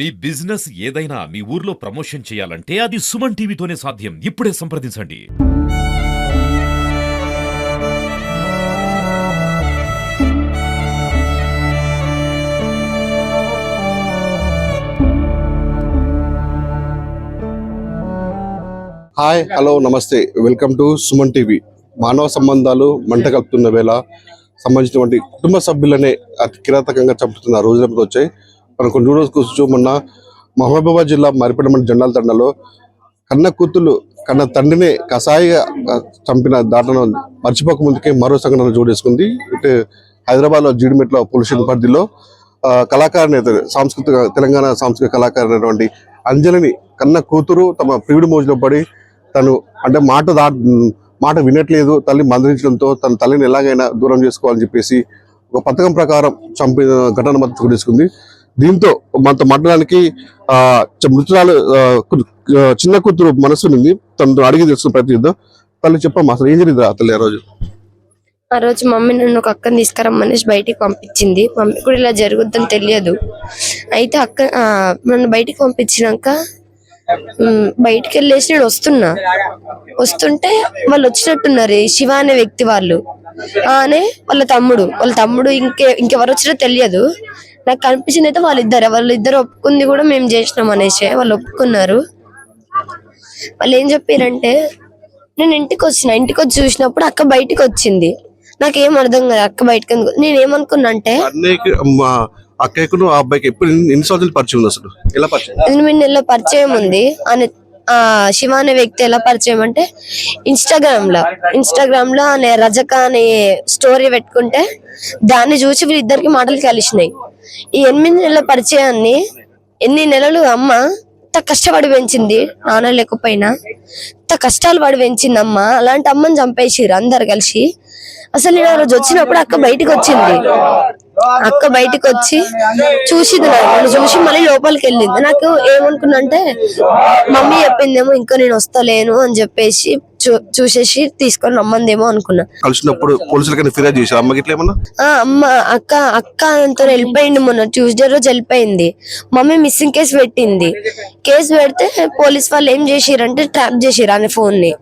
మీ business ఏదైనా మీ ఊర్లో promotion చేయాలంటే అది సుమన్ టీవీతోనే సాధ్యం. ఇప్పుడే సంప్రదించండి. హాయ్ హలో నమస్తే. Welcome to Suman TV. మానవ సంబంధాలు మంట కలుపుతున్న వేళ సంబంధించినటువంటి కుటుంబ సభ్యులనే అతి కిరాతకంగా చంపుతున్న రోజులతో వచ్చాయి. కొన్ని రోజులు కూర్చో మొన్న మహబూబాబాద్ జిల్లా మరిపేట మండలం జెండాల తండలో కన్న కూతులు కన్న తండ్రిని కసాయిగా చంపిన దాటను మర్చిపోక ముందుకే మరో సంఘటన జోడేసుకుంది. ఇటు హైదరాబాద్లో జీడిమెట్ల పొల్యూషన్ పరిధిలో కళాకారుని సాంస్కృతిక తెలంగాణ సాంస్కృతిక కళాకారు అయినటువంటి అంజలిని కన్న కూతురు తమ ప్రియుడి మోజులో పడి తను అంటే మాట దా మాట వినట్లేదు తల్లి మందరించడంతో తన తల్లిని ఎలాగైనా దూరం చేసుకోవాలని చెప్పేసి ఒక పథకం ప్రకారం చంపిన ఘటన మద్దతు తీసుకుంది దీంతో మనతో మాట్లాడడానికి ఆ మృతురాలు చిన్న కూతురు మనసు ఉంది. తను అడిగి తెలుసుకుని ప్రయత్నిద్దాం తల్లి చెప్పమ్మా అసలు ఏం జరిగింది తల్లి ఆ రోజు? ఆ రోజు మమ్మీ నన్ను ఒక అక్కని తీసుకురమ్మనేసి బయటికి పంపించింది. మమ్మీ కూడా ఇలా జరుగుద్దని తెలియదు. అయితే అక్క ఆ, నన్ను బయటికి పంపించినాక బయటికి వెళ్ళేసి నేను వస్తున్నా. వస్తుంటే వాళ్ళు వచ్చినట్టున్నారు. శివ అనే వ్యక్తి వాళ్ళు. అనే వాళ్ళ తమ్ముడు. వాళ్ళ తమ్ముడు ఇంకే ఇంకెవరు వచ్చినా తెలియదు. నాకు కనిపించింది అయితే వాళ్ళిద్దరే వాళ్ళిద్దరు ఒప్పుకుంది కూడా మేము చేసినాం అనేసి వాళ్ళు ఒప్పుకున్నారు. వాళ్ళు ఏం చెప్పారంటే నేను ఇంటికి వచ్చిన ఇంటికి వచ్చి చూసినప్పుడు అక్క బయటికి వచ్చింది. నాకేం అర్థం కాదు అక్క బయటకు నేను ఏమనుకున్నా అంటే అక్కయ్యకును ఆ అబ్బాయికి ఎప్పుడు ఎన్ని- సంవత్సరాలు పరిచయం ఉంది అసలు? ఎలా పరిచయం? ఎనిమిది నెలల పరిచయం ఉంది. అని ఆ శివ అనే వ్యక్తి ఎలా పరిచయం అంటే ఇన్స్టాగ్రామ్లో ఇన్స్టాగ్రామ్లో అనే రజక అనే స్టోరీ పెట్టుకుంటే దాన్ని చూసి వీళ్ళిద్దరికి మాటలు కలిసినాయి. ఈ ఎనిమిది నెలల పరిచయాన్ని ఎన్ని నెలలు అమ్మ ఇంత కష్టపడి పెంచింది నాన్న లేకపోయినా? ఇంత కష్టాలు పడి పెంచింది అమ్మ అలాంటి అమ్మని చంపేసిర్రు అందరు కలిసి. అసలు నేను ఆ రోజు వచ్చినప్పుడు అక్క బయటకు వచ్చింది. అక్క బయటికి వచ్చి చూసింది నన్ను చూసి మళ్ళీ లోపలికి వెళ్ళింది నాకు ఏమనుకున్నా అంటే మమ్మీ చెప్పిందేమో ఇంకా నేను వస్తలేను అని చెప్పేసి చూసేసి తీసుకొని రమ్మందేమో అనుకున్నా. కలిసినప్పుడు పోలీసులకైనా ఫిర్యాదు చేశారు? అమ్మకి ఇట్లా అమ్మ అక్క అక్క అంతా వెళ్ళిపోయింది మొన్న ట్యూస్డే రోజు వెళ్ళిపోయింది. మమ్మీ మిస్సింగ్ కేసు పెట్టింది. కేసు పెడితే పోలీస్ వాళ్ళు ఏం చేసిరంటే ట్రాప్ చేసిరు అనే ఫోన్ని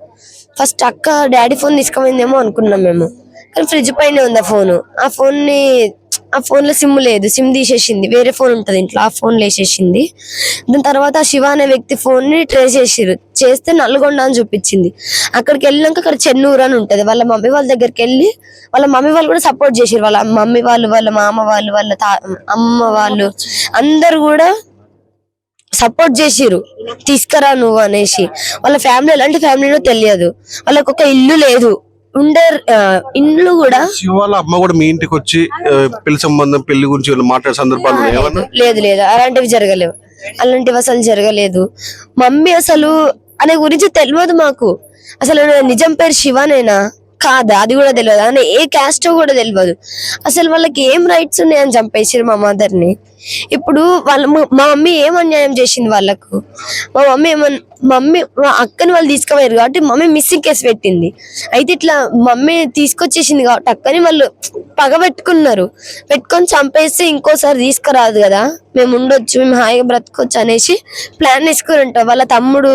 ఫస్ట్ అక్క డాడీ ఫోన్ తీసుకుపోయిందేమో అనుకున్నాం మేము. కానీ ఫ్రిడ్జ్ పైన ఉంది ఆ ఫోన్? ఆ ఫోన్ని ఆ ఫోన్లో సిమ్ లేదు. సిమ్ తీసేసింది. వేరే ఫోన్ ఉంటది ఇంట్లో. ఆ ఫోన్ వేసేసింది దాని తర్వాత ఆ శివ అనే వ్యక్తి ఫోన్ని ట్రేస్ చేసిరు చేస్తే నల్గొండ అని చూపించింది. అక్కడికి వెళ్ళినాక అక్కడ చెన్నూరు అని ఉంటది. వాళ్ళ మమ్మీ వాళ్ళ దగ్గరికి వెళ్ళి వాళ్ళ మమ్మీ వాళ్ళు కూడా సపోర్ట్ చేసారు వాళ్ళ మమ్మీ వాళ్ళు వాళ్ళ మామ వాళ్ళు వాళ్ళ తా- అమ్మ వాళ్ళు అందరు కూడా సపోర్ట్ చేసిరు తీసుకురా నువ్వు అనేసి. వాళ్ళ ఫ్యామిలీ ఎలాంటి ఫ్యామిలీనో తెలియదు. వాళ్ళకి ఒక ఇల్లు లేదు. ఉండే ఆ, ఇల్లు కూడా శివాల అమ్మ కూడా మీ ఇంటికి వచ్చి పెళ్ళి సంబంధం పెళ్ళి గురించి మాట్లాడే సందర్భాలు ఏమన్నా? లేదు లేదు అలాంటివి జరగలేవు. అలాంటివి అసలు జరగలేదు. మమ్మీ అసలు అనే గురించి తెలియదు మాకు. అసలు నిజం పేరు శివనేనా? కాదా? అది కూడా తెలియదు అని ఏ క్యాస్టో కూడా తెలియదు అసలు వాళ్ళకి ఏం రైట్స్ ఉన్నాయని చంపేసారు మా మదర్ని? ఇప్పుడు వాళ్ళ మా మమ్మీ ఏం అన్యాయం చేసింది వాళ్ళకు? మా మమ్మీ ఏమన్ మమ్మీ మా అక్కని వాళ్ళు తీసుకుపోయారు కాబట్టి మమ్మీ మిస్సింగ్ కేసు పెట్టింది. అయితే ఇట్లా మమ్మీ తీసుకొచ్చేసింది కాబట్టి అక్కని వాళ్ళు పగబెట్టుకున్నారు పెట్టుకొని చంపేస్తే ఇంకోసారి తీసుకురాదు కదా. మేము ఉండొచ్చు మేము హాయిగా బ్రతకొచ్చు అనేసి ప్లాన్ వేసుకురంట వాళ్ళ తమ్ముడు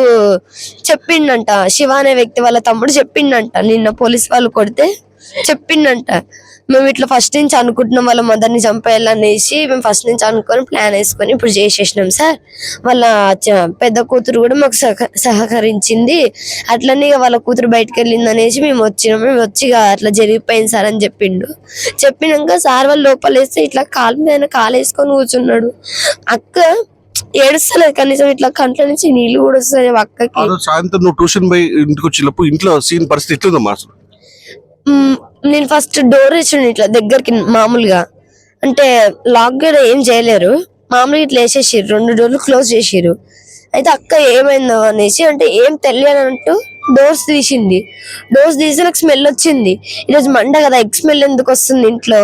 చెప్పిండంట. శివ అనే వ్యక్తి వాళ్ళ తమ్ముడు చెప్పిండంట. నిన్న పోలీస్ వాళ్ళు కొడితే చెప్పిండంట. మేము ఇట్లా ఫస్ట్ నుంచి అనుకుంటున్నాం వాళ్ళ మదర్ని చంపేయాలనేసి మేము ఫస్ట్ నుంచి అనుకొని ప్లాన్ వేసుకొని ఇప్పుడు చేసేసినాం సార్. వాళ్ళ పెద్ద కూతురు కూడా మాకు సహకరించింది. అట్లనే ఇక వాళ్ళ కూతురు బయటకు వెళ్ళింది అనేసి మేము వచ్చినాం. మేము వచ్చి ఇక అట్లా జరిగిపోయింది సార్ అని చెప్పిండు. చెప్పినాక సార్ వాళ్ళు లోపల వేస్తే ఇట్లా కాలు మీద కాలు వేసుకొని కూర్చున్నాడు. అక్క ఏడుస్తలేదు కనీసం ఇట్లా కంట్ల నుంచి నీళ్ళు కూడా వస్తాయి అక్కకి సాయంత్రం నువ్వు ట్యూషన్ పోయి ఇంటికి వచ్చినప్పుడు ఇంట్లో సీన్ పరిస్థితి ఎట్లుందమ్మా అసలు? నేను ఫస్ట్ డోర్ వేసిండు ఇట్లా దగ్గరికి మామూలుగా. అంటే లాక్ కూడా ఏం చేయలేరు. మామూలుగా ఇట్లా వేసేసారు రెండు డోర్లు క్లోజ్ చేసిర్రు. అయితే అక్క ఏమైందో అనేసి అంటే ఏం తెలియనంటూ డోర్స్ తీసింది. డోర్స్ తీసి నాకు స్మెల్ వచ్చింది. ఈరోజు మండ కదా ఎగ్ స్మెల్ ఎందుకు వస్తుంది ఇంట్లో?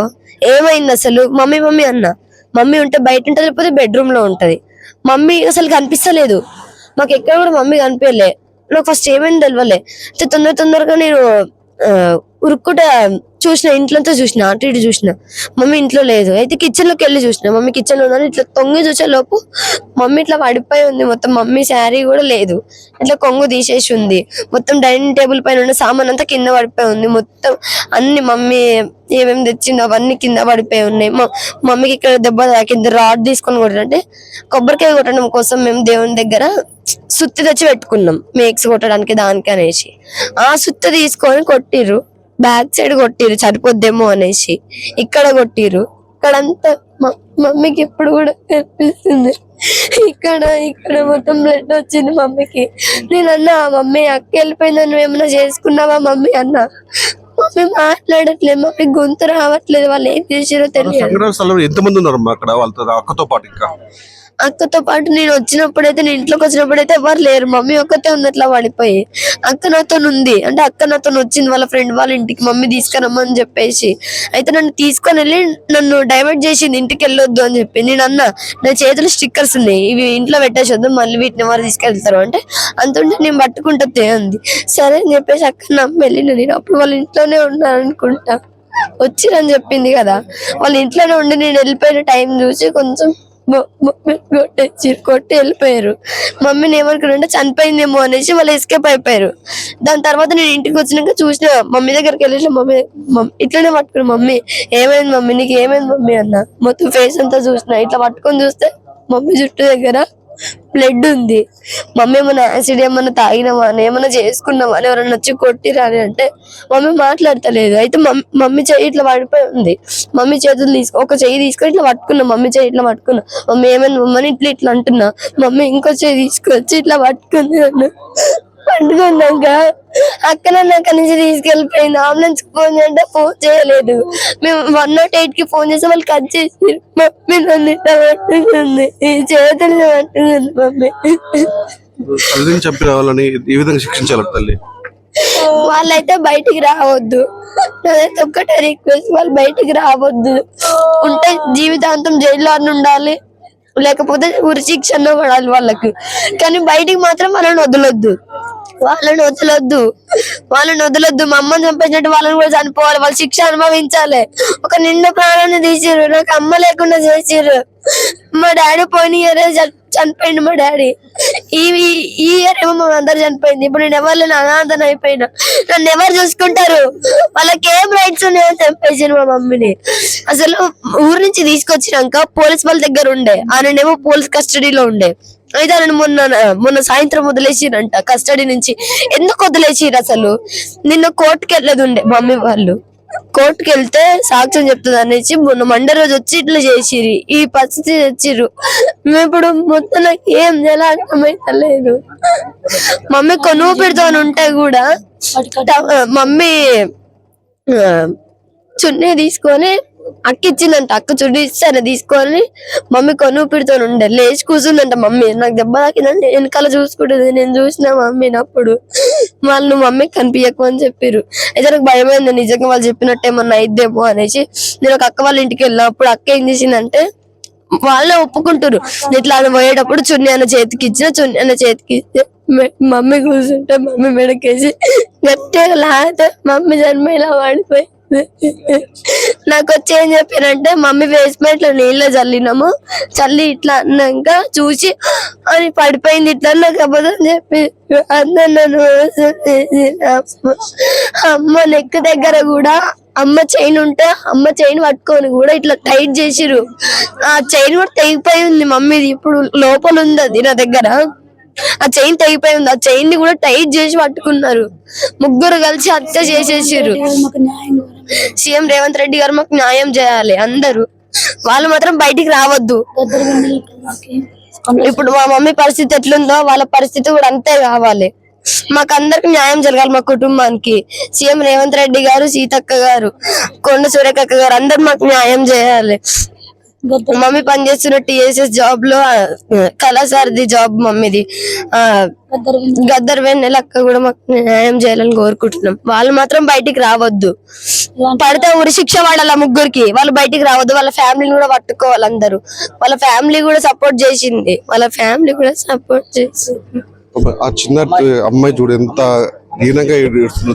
ఏమైంది అసలు? మమ్మీ మమ్మీ అన్న. మమ్మీ ఉంటే బయట ఉంటుంది లేకపోతే బెడ్రూమ్లో ఉంటది. మమ్మీ అసలు కనిపిస్తలేదు. మాకు ఎక్కడ కూడా మమ్మీ కనిపించలే. నాకు ఫస్ట్ ఏమైంది తెలియలే అంటే తొందర తొందరగా నేను ఉరుక్కుట చూసిన ఇంట్లోంతా చూసిన అటు ఇటు చూసిన మమ్మీ ఇంట్లో లేదు. అయితే కిచెన్లోకి వెళ్ళి చూసిన మమ్మీ కిచెన్లో ఉందని ఇట్లా తొంగి చూసే లోపు మమ్మీ ఇట్లా పడిపోయి ఉంది. మొత్తం మమ్మీ శారీ కూడా లేదు. ఇట్లా కొంగు తీసేసి ఉంది. మొత్తం డైనింగ్ టేబుల్ పైన ఉన్న సామాన్ అంతా కింద పడిపోయి ఉంది. మొత్తం అన్ని మమ్మీ ఏమేమి తెచ్చిందో అవన్నీ కింద పడిపోయి ఉన్నాయి. మమ్మీకి ఇక్కడ దెబ్బ తాకింది. రాడ్ తీసుకొని కొట్టాలంటే కొబ్బరికాయ కొట్టడం కోసం మేము దేవుని దగ్గర సుత్తి తెచ్చి పెట్టుకున్నాం. మేక్స్ కొట్టడానికి దానికి అనేసి. ఆ సుత్తి తీసుకొని కొట్టిర్రు. బ్యాక్ సైడ్ కొట్టిర్రు సరిపోద్దేమో అనేసి. ఇక్కడ కొట్టిర్రు. ఇక్కడంతా మమ్మీకి ఎప్పుడు కూడా కనిపిస్తుంది. ఇక్కడ ఇక్కడ మొత్తం బ్లడ్ వచ్చింది మమ్మీకి. నేను అన్నా మమ్మీ అక్క నువ్వు ఏమైనా చేసుకున్నావా మమ్మీ? అన్నా. మమ్మీ మాట్లాడట్లేదు మమ్మీ గొంతు రావట్లేదు వాళ్ళు ఏం చేసారో తెలియదు. ఎంతమంది ఉన్నారమ్మా అక్కడ వాళ్ళతో అక్కతో పాటు ఇంకా? అక్కతో పాటు నేను వచ్చినప్పుడైతే నేను ఇంట్లోకి వచ్చినప్పుడైతే ఎవరు లేరు. మమ్మీ ఒక్కతే ఉంది అట్లా పడిపోయి అక్క నాతో ఉంది. అంటే అక్క నాతో వచ్చింది వాళ్ళ ఫ్రెండ్ వాళ్ళ ఇంటికి మమ్మీ తీసుకురమ్మని చెప్పేసి. అయితే నన్ను తీసుకొని వెళ్ళి నన్ను డైవర్ట్ చేసింది ఇంటికి వెళ్ళొద్దు అని చెప్పి. నేను అన్న నా చేతులు స్టిక్కర్స్ ఉన్నాయి ఇవి ఇంట్లో పెట్టేసొద్దు మళ్ళీ వీటిని ఎవరు తీసుకెళ్తారు? అంటే అంతుంటే నేను పట్టుకుంటా అంది సరే అని చెప్పేసి అక్క నమ్మి వెళ్ళిన నేను అప్పుడు వాళ్ళ ఇంట్లోనే ఉన్నాను అనుకుంటా వచ్చిరని చెప్పింది కదా. వాళ్ళ ఇంట్లోనే ఉండి నేను వెళ్ళిపోయిన టైం చూసి కొంచెం కొట్టేసి కొట్టి వెళ్ళిపోయారు. మమ్మీని ఏమనుకున్నారంటే చనిపోయిందేమో అనేసి వాళ్ళు ఎస్కేప్ అయిపోయారు. దాని తర్వాత నేను ఇంటికి వచ్చినాక చూసిన మమ్మీ దగ్గరికి వెళ్ళి మమ్మీ ఇట్లనే పట్టుకున్నా మమ్మీ. ఏమైంది మమ్మీ? నీకు ఏమైంది మమ్మీ అన్న. మొత్తం ఫేస్ అంతా చూసిన. ఇట్లా పట్టుకొని చూస్తే మమ్మీ జుట్టు దగ్గర బ్లడ్ ఉంది. మమ్మీ ఏమైనా యాసిడ్ ఏమైనా తాగినామా? అని ఏమైనా చేసుకున్నామా? అని ఎవరైనా వచ్చి కొట్టిరా అని అంటే మమ్మీ మాట్లాడతలేదు. అయితే మమ్- మమ్మీ చెయ్యి ఇట్లా పడిపోయి ఉంది. మమ్మీ చేతులు తీసుకో ఒక చెయ్యి తీసుకొని ఇట్లా పట్టుకున్నా. మమ్మీ చెయ్యి ఇట్లా పట్టుకున్నా. మమ్మీ ఏమైనా మమ్మని ఇట్లా ఇట్లా అంటున్నా. మమ్మీ ఇంకో చెయ్యి తీసుకొచ్చి ఇట్లా పట్టుకుంది నన్ను. నన్ను అక్కడి నుంచి తీసుకెళ్ళిపోయింది. అంబులెన్స్ ఫోన్ చేయంటే ఫోన్ చేయలేదు. మేము వన్ నాట్ ఎయిట్కి ఫోన్ చేసి వాళ్ళు కట్ చేసి మమ్మీ నన్ను పట్టుకుంది. ఈ చేతులు పట్టుకుంది మమ్మీ. తల్లిని చంపిన వాళ్ళని ఏ విధంగా శిక్షించాలి తల్లి? వాళ్ళైతే బయటికి రావద్దు. నాదైతే ఒక్కటే రిక్వెస్ట్ వాళ్ళు బయటికి రావద్దు. ఉంటే జీవితాంతం జైల్లో ఉండాలి. లేకపోతే ఉరి శిక్షణ పడాలి వాళ్ళకి. కానీ బయటికి మాత్రం వాళ్ళని వదలొద్దు. వాళ్ళని వదలొద్దు. వాళ్ళని వదలొద్దు. మా అమ్మని చంపేసినట్టు వాళ్ళని కూడా చనిపోవాలి. వాళ్ళు శిక్ష అనుభవించాలి. ఒక నిండు ప్రాణాన్ని తీసిర్రు. నాకు అమ్మ లేకుండా చేసిరు మా డాడీ పోయిన ఇయర్ చనిపోయింది మా డాడీ. ఈ ఈ- ఇయర్ ఏమో మా అందరు చనిపోయింది. ఇప్పుడు నేను ఎవరు లేని అనాథన అయిపోయినా. నన్ను ఎవరు చూసుకుంటారు? వాళ్ళకి ఏం రైట్స్ ఉన్నాయో చంపేసాను మా మమ్మీని. అసలు ఊరు నుంచి తీసుకొచ్చినాక పోలీస్ వాళ్ళ దగ్గర ఉండే. ఆయనేమో పోలీస్ కస్టడీలో ఉండే. అయితే ఆయన మొన్న మొన్న సాయంత్రం వదిలేసిరంట. కస్టడీ నుంచి ఎందుకు వదిలేసిరు అసలు? నిన్న కోర్టుకి వెళ్ళదు ఉండే మమ్మీ వాళ్ళు. కోర్టుకి వెళ్తే సాక్ష్యం చెప్తుంది అనేసి మొన్న మండే రోజు వచ్చి ఇట్లా చేసిరి ఈ పరిస్థితి తెచ్చిర్రు. మేము ఇప్పుడు మొత్తం నాకు ఏం ఎలా అర్థమైతలేదు. మమ్మీ కొనువు పెడతాను ఉంటే కూడా మమ్మీ చున్నీ తీసుకొని అక్క ఇచ్చిందంట అక్క చుట్టూ ఇచ్చాను తీసుకొని? మమ్మీ కొనువు పెడుతూ ఉండే లేచి కూర్చుందంట మమ్మీ. నాకు దెబ్బ తాకిందంటే వెనకాల చూసుకుంటుంది. నేను చూసిన మమ్మీని అప్పుడు వాళ్ళు నువ్వు మమ్మీ కనిపించకు అని చెప్పారు అయితే నాకు భయమైంది నిజంగా వాళ్ళు చెప్పినట్టు ఏమన్నా అయిద్దేమో అనేసి. నేను ఒక అక్క వాళ్ళ ఇంటికి వెళ్ళినప్పుడు అక్క ఏం చేసిందంటే వాళ్ళే ఒప్పుకుంటారు ఇట్లా అని పోయేటప్పుడు చున్నీ అన్న చేతికి ఇచ్చిన చున్నీ అన్న చేతికి ఇస్తే మమ్మీ కూర్చుంటే మమ్మీ మెడకేసి గట్టిగా లాగితే మమ్మీ జన్మ ఇలా వాడిపోయి నాకు వచ్చి ఏం చెప్పారంటే మమ్మీ బేస్మెంట్లో నీళ్ళ చల్లినాము. చల్లి ఇట్లా అన్నాక చూసి అని పడిపోయింది ఇట్లా నాకు అబద్ధం చెప్పి అందరు నన్ను అమ్మ. అమ్మ నెక్ దగ్గర కూడా అమ్మ చైన్ ఉంటే అమ్మ చైన్ పట్టుకొని కూడా ఇట్లా టైట్ చేసిరు ఆ చైన్ కూడా తెగిపోయి ఉంది మమ్మీది. ఇప్పుడు లోపల ఉంది అది నా దగ్గర. ఆ చైన్ తెగిపోయి ఉంది ఆ చైన్ని కూడా టైట్ చేసి పట్టుకున్నారు. ముగ్గురు కలిసి హత్య చేసేసారు సీఎం రేవంత్ రెడ్డి గారు మాకు న్యాయం చేయాలి అందరూ. వాళ్ళు మాత్రం బయటికి రావద్దు. ఇప్పుడు మా మమ్మీ పరిస్థితి ఎట్లుందో వాళ్ళ పరిస్థితి కూడా అంతే కావాలి. మాకు అందరికి న్యాయం జరగాలి మా కుటుంబానికి. సీఎం రేవంత్ రెడ్డి గారు సీతక్క గారు కొండ సూర్యకక్క గారు అందరు మాకు న్యాయం చేయాలి. మమ్మీ పనిచేస్తున్న టిఎస్ఎస్ జాబ్లో కళాసారిది జాబ్ మమ్మీది. గద్దర్ వెన్నెల అక్క కూడా మాకు న్యాయం చేయాలని కోరుకుంటున్నాం. వాళ్ళు మాత్రం బయటికి రావద్దు. పడితే ఉరి శిక్ష పడాల ముగ్గురికి. వాళ్ళు బయటికి రావద్దు. వాళ్ళ ఫ్యామిలీని కూడా పట్టుకోవాలి అందరూ. వాళ్ళ ఫ్యామిలీ కూడా సపోర్ట్ చేసింది. వాళ్ళ ఫ్యామిలీ కూడా సపోర్ట్ చేసింది. ఆ చిన్న అమ్మాయి చూడు ఎంత దీనంగా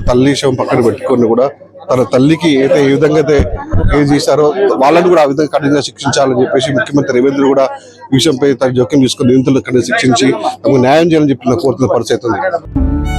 తల్లి విషయం పక్కన పెట్టుకొని కూడా తన తల్లికి అయితే ఏ విధంగా అయితే ఏం చేశారో వాళ్ళని కూడా ఆ విధంగా కఠినంగా శిక్షించాలని చెప్పేసి ముఖ్యమంత్రి రేవేంద్ర కూడా ఈ విషయంపై తన జోక్యం తీసుకుని నిందితులు కఠిన శిక్షించి తమకు న్యాయం చేయాలని చెప్పి కోరుతున్న పరిస్థితి